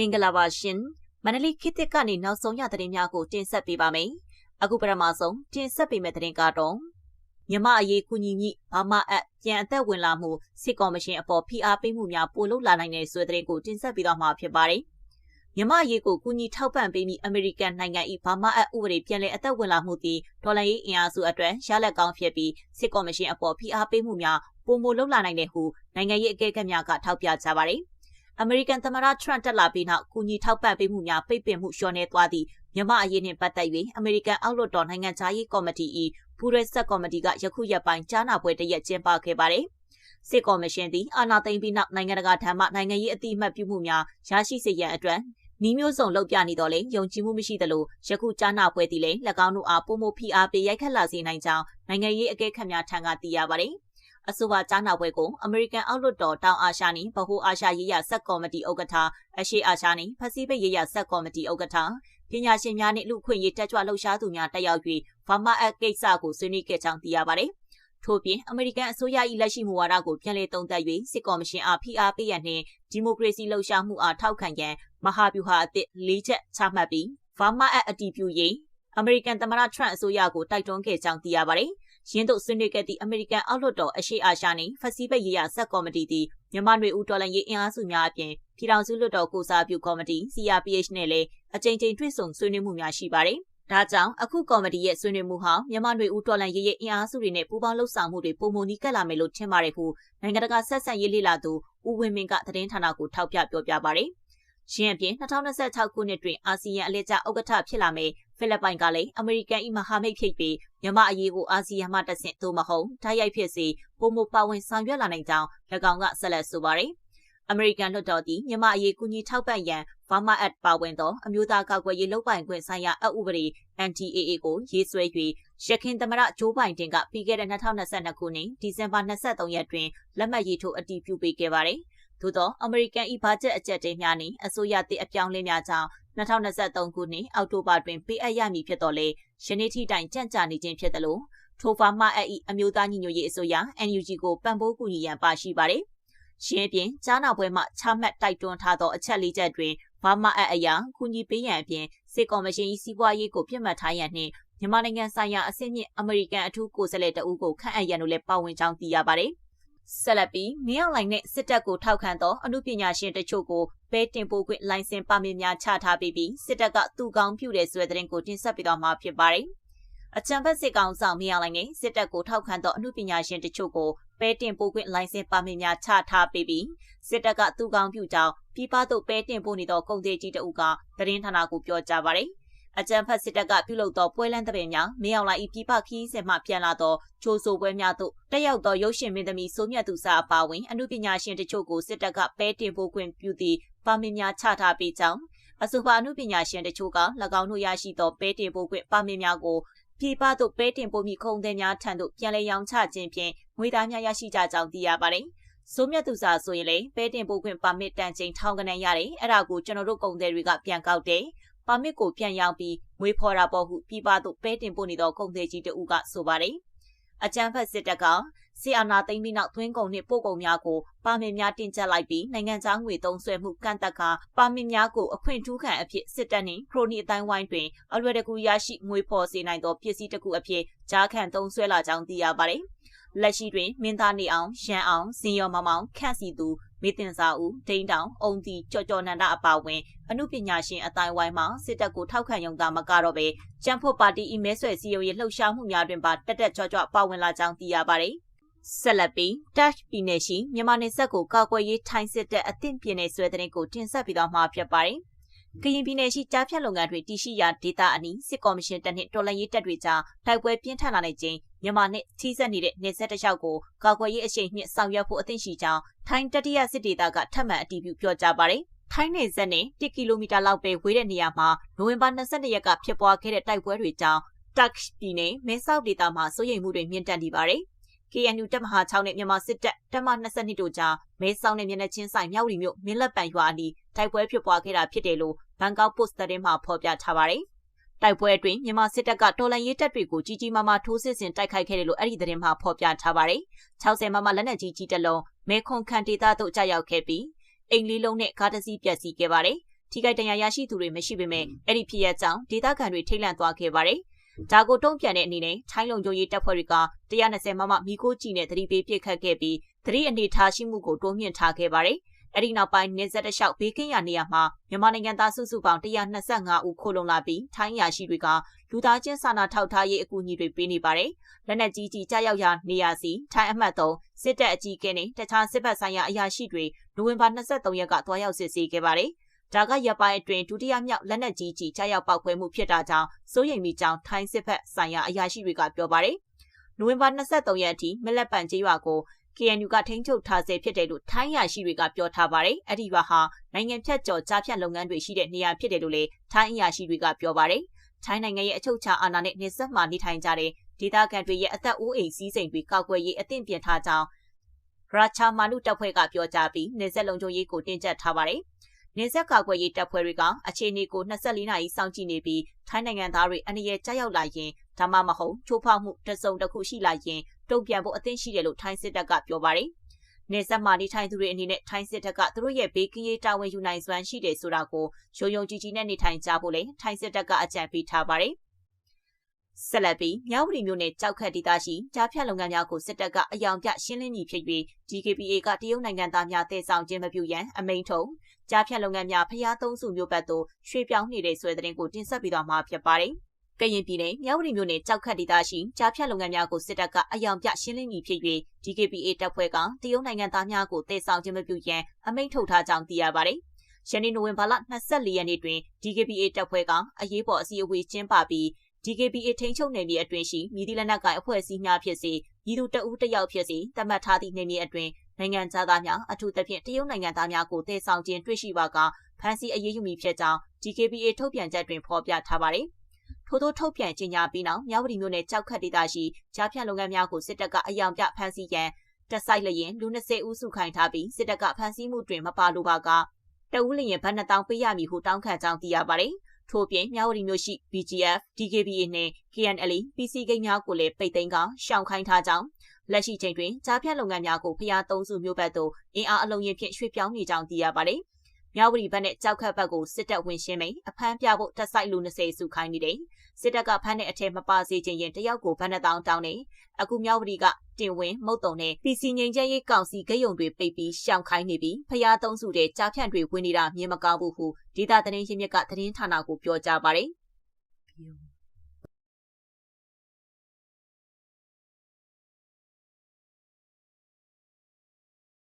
မင်္ဂလာပါရှင်မန္တလေးခေတ်သစ်ကနေနောက်ဆုံးရသတင်းများကိုတင်ဆက်ပေးပါမယ်အခုပထမဆုံးတင်ဆက်ပေးမယ့်သတင်းကတော့မြမအရေးကုညီမြဘာမအပ်ပြန်အသက်ဝင်လာမှုစစ်ကော်မရှင်အပေါ်ဖိအားပေးမှုများပိုလုပ်လာနိုင်တဲ့ဆိုတဲ့သတင်းကိုတင်ဆက်ပေးတော့မှာဖြစ်ပါတယ်မြမအရေးကိုကုညီထောက်ပံ့ပေးပြီးအမေရိကန်နိုင်ငံ၏ဘာမအပ်ဥပဒေပြန်လည်အသက်ဝင်လာမှုသည်ဒေါ်လာရေးအင်အားစုအတွက်ရလက်ကောင်းဖြစ်ပြီးစစ်ကော်မရှင်အပေါ်ဖိအားပေးမှုများပုံမလုပ်လာနိုင်တဲ့ဟုနိုင်ငံရေးအကဲခတ်များကထောက်ပြကြပါတယ်။ အမေရိကန်သမ္မတထရန့်တက်လာပြီးနောက်ကူညီထောက်ပံ့ပေးမှုများပိတ်ပင်မှုလျှော့နေသွားသည့်မြန်မာအရေးနှင့်ပတ်သက်၍အမေရိကန်အောက်လွှတ်တော်နိုင်ငံသားရေးကော်မတီ၏ပူးရဲဆက်ကော်မတီကယခုရက်ပိုင်းကြားနာပွဲတရက်ကျင်းပခဲ့ပါတယ်။စစ်ကော်မရှင်သည်အာဏာသိမ်းပြီးနောက်နိုင်ငံတကာထံမှနိုင်ငံရေးအတိအမှတ်ပြုမှုများရရှိစေရန်အတွက်နီးမျိုးစုံလုပ်ပြနေတော့လေယုံကြည်မှုမရှိသလိုယခုကြားနာပွဲသည်လည်း၎င်းတို့အားပုံမဖိအားပေးရိုက်ခတ်လာစေနိုင်ကြောင်းနိုင်ငံရေးအကဲခတ်များထံကသိရပါတယ်။ အဆိုပါကြားနာပွဲကိုအမေရိကန်အောက်လွှတ်တော်တောင်အာရှနှင့်ဗဟိုအာရှရေးရာဆက်ကော်မတီဥက္ကဋ္ဌအရှေ့အာရှနှင့်ပစိဖိတ်ရေးရာဆက်ကော်မတီဥက္ကဋ္ဌပညာရှင်များနှင့်လူခွင့်ရေးတက်ကြွလှုပ်ရှားသူများတက်ရောက်၍ဗမာအက်ကိစ္စကိုဆွေးနွေးခဲ့ကြောင်းသိရပါတယ်။ထို့ပြင်အမေရိကန်အစိုးရ၏လက်ရှိမူဝါဒကိုပြန်လည်သုံးသပ်၍စစ်ကော်မရှင်အားဖိအားပေးရန်နှင့်ဒီမိုကရေစီလှုပ်ရှားမှုအားထောက်ခံရန်မဟာဗျူဟာအသစ်၄ချက်ချမှတ်ပြီးဗမာအက်အတီးပြုရေးအမေရိကန်သမ္မတထရန့်အစိုးရကိုတိုက်တွန်းခဲ့ကြောင်းသိရပါတယ်။ ရင်းတို့ဆွေးနွေးခဲ့သည့်အမေရိကန်အောက်လွှတ်တော်အရှိအာရှနှင့်ဖစီဘက်ရေးရာဆက်ကော်မတီသည်မြန်မာ့ဦးတော်လှန်ရေးအင်အားစုများအပြင်ပြည်ထောင်စုလွှတ်တော်ကိုစားပြုကော်မတီ CRPH နဲ့လည်းအကြိမ်ကြိမ်တွေ့ဆုံဆွေးနွေးမှုများရှိပါတယ်။ဒါကြောင့်အခုကော်မတီရဲ့ဆွေးနွေးမှုဟာမြန်မာ့ဦးတော်လှန်ရေးရဲ့အင်အားစုတွေနဲ့ပူးပေါင်းလှုပ်ဆောင်မှုတွေပုံမနီးကပ်လာမယ်လို့ထင်ပါတယ်ဟုနိုင်ငံတကာဆက်ဆံရေးလေ့လာသူဦးဝင်းမင်းကသတင်းဌာနကိုထောက်ပြပြောပြပါတယ်။ရင်းအပြင်2026ခုနှစ်တွင်အာဆီယံအလဲကျဥက္ကဋ္ဌဖြစ်လာမယ့် ဖိလစ်ပိုင်ကလည်းအမေရိကန်၏မဟာမိတ်ဖြစ်ပြီးမြန်မာအရေးကိုအာဆီယံမှတဆင့်သို့မဟုတ်တိုက်ရိုက်ဖြစ်စေပုံမပါဝင်ဆောင်ရွက်လာနိုင်ကြောင်း၎င်းကဆက်လက်ဆိုပါတယ်။အမေရိကန်လွှတ်တော်သည်မြန်မာအရေးကူညီထောက်ပံ့ရန် Burma Act ပါဝင်သောအမျိုးသားကာကွယ်ရေးလုပ်ပိုင်ခွင့်ဆိုင်ရာအဥပဒေ NDAA ကိုရေးဆွဲ၍ရခိုင်သမ္မတဂျိုးဘိုင်ဒန်ကပြီးခဲ့တဲ့2022ခုနှစ်ဒီဇင်ဘာ23ရက်တွင်လက်မှတ်ရေးထိုးအတည်ပြုပေးခဲ့ပါတယ်။ သို့သောအမေရိကန်၏ဘာဂျက်အကြက်တေးများနှင့်အစိုးရသည့်အပြောင်းလဲများကြောင့်2023ခုနှစ်အောက်တိုဘာတွင်ပေးအပ်ရမည်ဖြစ်တော်လဲယနေ့ထိတိုင်ကြန့်ကြာနေခြင်းဖြစ်တယ်လို့ထိုဖာမအပ်၏အမျိုးသားညီညွတ်ရေးအစိုးရ NUG ကိုပံ့ပိုးကူညီရန်ပါရှိပါတယ်။ရှင်းပြင်ကြားနာပွဲမှချမှတ်တိုက်တွန်းထားသောအချက်လေးချက်တွင်ဘာမအပ်အရာကူညီပေးရန်အပြင်စစ်ကော်မရှင်၏စီးပွားရေးကိုပြစ်မှတ်ထားရန်နှင့်မြန်မာနိုင်ငံဆိုင်ရာအဆင့်မြင့်အမေရိကန်အထူးကိုယ်စားလှယ်တအူးကိုခန့်အပ်ရန်တို့လည်းပါဝင်ကြောင်းသိရပါတယ်။ ဆက်လက်ပြီးမင်းအောင်လှိုင်နဲ့စစ်တပ်ကိုထောက်ခံသောအမှုပညာရှင်တချို့ကိုဘဲတင်ပို့ခွင့်လိုင်စင်ပါမစ်များချထားပြီးပြီးစစ်တပ်ကသူ့ကောင်းပြုတဲ့ဆွဲတဲ့ရင်ကိုတင်ဆက်ပေးတော့မှာဖြစ်ပါတယ်။အချံဖက်စစ်ကောင်ဆောင်မင်းအောင်လှိုင်နဲ့စစ်တပ်ကိုထောက်ခံသောအမှုပညာရှင်တချို့ကိုဘဲတင်ပို့ခွင့်လိုင်စင်ပါမစ်များချထားပြီးပြီးစစ်တပ်ကသူ့ကောင်းပြုကြောင်းပြပသို့ဘဲတင်ပို့နေသောကုန်သေးကြီးတအုပ်ကသတင်းဌာနကိုပြောကြားပါတယ်။ အကြံဖတ်စစ်တပ်ကပြုလုပ်သောပွဲလန်းတဲ့ပင်များမင်းအောင်လှိုင်၏ပြပခီးစင်မှပြန်လာသောချိုးဆိုပွဲများသို့တက်ရောက်သောရုပ်ရှင်မင်းသမီးစိုးမြတ်သူစာအပါဝင်အမှုပညာရှင်တချို့ကိုစစ်တပ်ကပဲတင်ပို့ခွင့်ပြုသည့်ပါမစ်များချထားပေးကြောင်းအဆိုပါအမှုပညာရှင်တချို့က၎င်းတို့ရရှိသောပဲတင်ပို့ခွင့်ပါမစ်များကိုပြည်ပသို့ပဲတင်ပို့မိခုံတဲ့များထံသို့ပြန်လည်ရောင်းချခြင်းဖြင့်ငွေသားများရရှိကြကြောင်းသိရပါတယ်။စိုးမြတ်သူစာဆိုရင်လေပဲတင်ပို့ခွင့်ပါမစ်တန်ချိန်ထောင်ကနန်းရတယ်။အဲ့ဒါကိုကျွန်တော်တို့ကုန်သည်တွေကပြန်ကောက်တယ်။ ပါမစ်ကိုပြန်ရောင်းပြီးငွေဖော်တာပေါ်ဟုပြည်ပသို့ပဲတင်ပို့နေသောကုန်သည်ကြီးတဦးကဆိုပါတယ်။အကြမ်းဖက်စစ်တပ်ကဆီအာနာသိမ်းပြီးနောက်သွင်းကုန်နှင့်ပို့ကုန်များကိုပါမစ်များတင်ကျပ်လိုက်ပြီးနိုင်ငံခြားငွေသုံးစွဲမှုကန့်သတ်ကာပါမစ်များကိုအခွင့်ထူးခံအဖြစ်စစ်တပ်နှင့်ခရိုနီအတိုင်းဝိုင်းတွင်အလွယ်တကူရရှိငွေဖော်စေနိုင်သောပစ္စည်းတစ်ခုအဖြစ်ကြားခံသုံးစွဲလာကြောင်းသိရပါတယ်။လက်ရှိတွင်မင်းသားနေအောင်ရန်အောင်ဇင်ရော်မောင်မောင်ခန့်စီသူ မေတင်စာဦးဒိန်းတောင်အုံတီကြော်ကြော်နန္ဒအပါဝင်အမှုပညာရှင်အတိုင်းဝိုင်းမှစစ်တပ်ကိုထောက်ခံရုံသာမကတော့ပဲကျန်းဖို့ပါတီအီမဲဆွဲစီယုံရေးလှုပ်ရှားမှုများတွင်ပါတက်တက်ကြွကြွပါဝင်လာကြောင်းသိရပါတယ်ဆက်လက်ပြီး Dutch ပြည်နယ်ရှိမြန်မာနယ်စပ်ကိုကာကွယ်ရေးထိုင်းစစ်တပ်အသင့်ပြင်းနေဆွဲတဲ့ကိုတင်ဆက်ပြီးတော့မှာဖြစ်ပါတယ် ကရင်ပြည်နယ်ရှိကြားဖြတ်လုပ်ငန်းတွေတရှိရာဒေသအနီးစစ်ကော်မရှင်တပ်နှင့်တော်လှန်ရေးတပ်တွေကြားတိုက်ပွဲပြင်းထန်လာနေခြင်းမြန်မာနဲ့ထိစပ်နေတဲ့နေဆက်တလျှောက်ကိုကာကွယ်ရေးအရှိန်မြင့်ဆောင်ရွက်ဖို့အသင့်ရှိကြောင်းထိုင်းတတိယစစ်ဒေသကထပ်မံအတည်ပြုပြောကြားပါတယ်။ထိုင်းနယ်စပ်နဲ့1ကီလိုမီတာလောက်ပဲဝေးတဲ့နေရာမှာနိုဝင်ဘာ22ရက်ကဖြစ်ပွားခဲ့တဲ့တိုက်ပွဲတွေကြောင့်တက်ပြည်နယ်မဲဆောက်ဒေသမှာစိုးရိမ်မှုတွေမြင့်တက်နေပါတယ်။ KNU တပ်မဟာ6နဲ့မြန်မာစစ်တပ်တပ်မ22တို့ကြားမဲဆောက်နဲ့မျက်နှာချင်းဆိုင်မြောက်ရီမြို့မင်းလက်ပံရွာအနီးတိုက်ပွဲဖြစ်ပွားခဲ့တာဖြစ်တယ်လို့ဘန်ကောက်ပို့စ်သတင်းမှာဖော်ပြထားပါတယ်။တိုက်ပွဲအတွင်းမြန်မာစစ်တပ်ကတော်လှန်ရေးတပ်တွေကိုကြီးကြီးမားမားထိုးစစ်ဆင်တိုက်ခိုက်ခဲ့တယ်လို့အဲ့ဒီသတင်းမှာဖော်ပြထားပါတယ်။60မမလက်နက်ကြီးကြီးတစ်လုံးမဲခွန်ခန်ဒေသသို့ကြာရောက်ခဲ့ပြီးအိမ်လေးလုံးနဲ့ကားတစ်စီးပျက်စီးခဲ့ပါတယ်။ထိခိုက်ဒဏ်ရာရရှိသူတွေမရှိပေမဲ့အဲ့ဒီဖြစ်ရပ်ကြောင့်ဒေသခံတွေထိတ်လန့်သွားခဲ့ပါတယ်။ ဒါကိုတုံ့ပြန်တဲ့အနေနဲ့ထိုင်းလုံခြုံရေးတပ်ဖွဲ့တွေက120မမမီကိုကြီးနဲ့သတိပေးပစ်ခတ်ခဲ့ပြီးသတိအနေထားရှိမှုကိုတိုးမြင့်ထားခဲ့ပါတယ်။အဲ့ဒီနောက်ပိုင်းနေဆက်တလျှောက်ဘေးကင်းရာနေရာမှာမြန်မာနိုင်ငံသားစုစုပေါင်း125ဦးခိုလုံလာပြီးထိုင်းရာရှိတွေကလူသားချင်းစာနာထောက်ထားရေးအကူအညီတွေပေးနေပါတယ်။လက်နက်ကြီးကြီးကြားရောက်ရာနေရာစီထိုင်းအမှတ်3စစ်တပ်အကြီးအကဲနဲ့တခြားစစ်ဘက်ဆိုင်ရာအရာရှိတွေနိုဝင်ဘာ23ရက်ကတွားရောက်စစ်ဆေးခဲ့ပါတယ်။ ဒါကရပိုင်းအတွင်းဒုတိယမြောက်လက်နက်ကြီးကြီးကြားရောက်ပောက်ခွဲမှုဖြစ်တာကြောင့်စိုးရိမ်မိကြောင်းထိုင်းစစ်ဘက်ဆိုင်ရာအရာရှိတွေကပြောပါတယ်။နိုဝင်ဘာ23ရက်အထိမလက်ပံကျေးရွာကို KNU ကထိန်းချုပ်ထားဆဲဖြစ်တယ်လို့ထိုင်းရရှိတွေကပြောထားပါတယ်။အဲ့ဒီရွာဟာနိုင်ငံဖြတ်ကျော်ကြားဖြတ်လုပ်ငန်းတွေရှိတဲ့နေရာဖြစ်တယ်လို့လည်းထိုင်းအရာရှိတွေကပြောပါတယ်။ထိုင်းနိုင်ငံရဲ့အချုပ်အခြာအာဏာနဲ့နေဆက်မှာနေထိုင်ကြတဲ့ဒေသခံတွေရဲ့အသက်အိုးအိမ်စည်းစိမ်တွေကောက်ွယ်ရေးအသင့်ပြင်ထားကြောင်းရာချာမာနုတပ်ဖွဲ့ကပြောကြားပြီးနေဆက်လုံခြုံရေးကိုတင်ကြပ်ထားပါတယ်။ နေဆက်ကာကွယ်ရေးတပ်ဖွဲ့တွေကအခြေအနေကို24နာရီစောင့်ကြည့်နေပြီးထိုင်းနိုင်ငံသားတွေအနေနဲ့ကြားရောက်လာရင်ဒါမှမဟုတ်ချိုးဖောက်မှုတစုံတစ်ခုရှိလာရင်တုံ့ပြန်ဖို့အသင့်ရှိတယ်လို့ထိုင်းစစ်တပ်ကပြောပါတယ်။နေဆက်မှာနေထိုင်သူတွေအနေနဲ့ထိုင်းစစ်တပ်ကသူတို့ရဲ့ဘေးကင်းရေးတာဝန်ယူနိုင်စွမ်းရှိတယ်ဆိုတာကိုရုံရုံကြည်ကြည်နဲ့နေထိုင်ကြဖို့လည်းထိုင်းစစ်တပ်ကအကြံပေးထားပါတယ်။ဆက်လက်ပြီးမြောက်ဝတီမြို့နယ်ကြောက်ခတ်ဒေသရှိကြားဖြတ်လုပ်ငန်းများကိုစစ်တပ်ကအယောင်ပြရှင်းလင်းပြီးဖြစ်၍ GKPA ကတရုတ်နိုင်ငံသားများတည်ဆောင်ခြင်းမပြုရန်အမိန့်ထုတ် ကြားဖြတ်လုပ်ငန်းများဖျားသုံးစုမျိုးပတ်သို့ရွှေ့ပြောင်းနေတဲ့ဆွဲတဲ့တင်ကိုတင်ဆက်ပြီးတော့မှာဖြစ်ပါတယ်။ကရင်ပြည်နယ်မြောက်ဝတီမြို့နယ်ကြောက်ခတ်ဒေသရှိကြားဖြတ်လုပ်ငန်းများကိုစစ်တပ်ကအယောင်ပြရှင်းလင်းပြီးဖြစ်၍ GKPA တပ်ဖွဲ့ကတရုတ်နိုင်ငံသားများကိုတည်ဆောင်ခြင်းမပြုရန်အမိန့်ထုတ်ထားကြောင်းသိရပါတယ်။ယနေ့နိုဝင်ဘာလ24ရက်နေ့တွင် DKPA တပ်ဖွဲ့ကအရေးပေါ်အစည်းအဝေးကျင်းပပြီး DKBA ထိန်းချုပ်နယ်မြေအတွင်းရှိမြည်သည့်လက်နက်ကိုင်အဖွဲ့အစည်းများဖြစ်စေပြည်သူတအူးတယောက်ဖြစ်စေသတ်မှတ်ထားသည့်နယ်မြေအတွင်း နိုင်ငံသားများအထူးသဖြင့်တရုတ်နိုင်ငံသားများကိုတည်ဆောင်ခြင်းတွေ့ရှိပါကဖမ်းဆီးအရေးယူမည်ဖြစ်ကြောင်း DKBA ထုတ်ပြန်ချက်တွင်ဖော်ပြထားပါတယ်။ထို့သောထုတ်ပြန်ကြေညာပြီးနောက်မြဝတီမြို့နယ်ကြောက်ခတ်ဒေသရှိကြားဖြတ်လုပ်ငန်းများကိုစစ်တပ်ကအယောင်ပြဖမ်းဆီးရန်တက်ဆိုင်လျင်လူ20ဦးစုခိုင်ထားပြီးစစ်တပ်ကဖမ်းဆီးမှုတွင်မပါလိုပါကတအူးလျင်ဘတ်2000ပေးရမည်ဟုတောင်းခံကြောင်းသိရပါတယ်။ထို့ပြင်မြဝတီမြို့ရှိ BGF, DKBA နဲ့ KNL PC ဂိမ်းများကိုလည်းပိတ်သိမ်းကရှောင်ခိုင်းထားကြောင်း လက်ရှိချိန်တွင်ကြားဖြတ်လုပ်ငန်းများကိုဖျားသုံးစုမျိုးဘက်သို့အင်အားအလုံးရင်ဖြင့်ရွှေ့ပြောင်းနေကြောင်းသိရပါတယ်။မြဝတီဘက်နဲ့ကြောက်ခတ်ဘက်ကိုစစ်တပ်ဝင်ရှင်းမိန်အဖမ်းပြဖို့တက်ဆိုင်လူ20စုခိုင်းနေတယ်စစ်တပ်ကဖမ်းတဲ့အထက်မပါစေခြင်းရင်တယောက်ကိုဘဏ္ဍတောင်းတောင်းနေအခုမြဝတီကတင်ဝင်မုတ်တုံနဲ့ PC ငိန်ချဲရေးကောင်စီဂိတ်ယုံတွေပိတ်ပြီးရှောင်ခိုင်းနေပြီးဖျားသုံးစုတဲ့ကြားဖြန့်တွေဝင်နေတာမြင်မကောင်းဘူးဟုဒေတာသတင်းရင်းမြစ်ကသတင်းဌာနကိုပြောကြားပါတယ်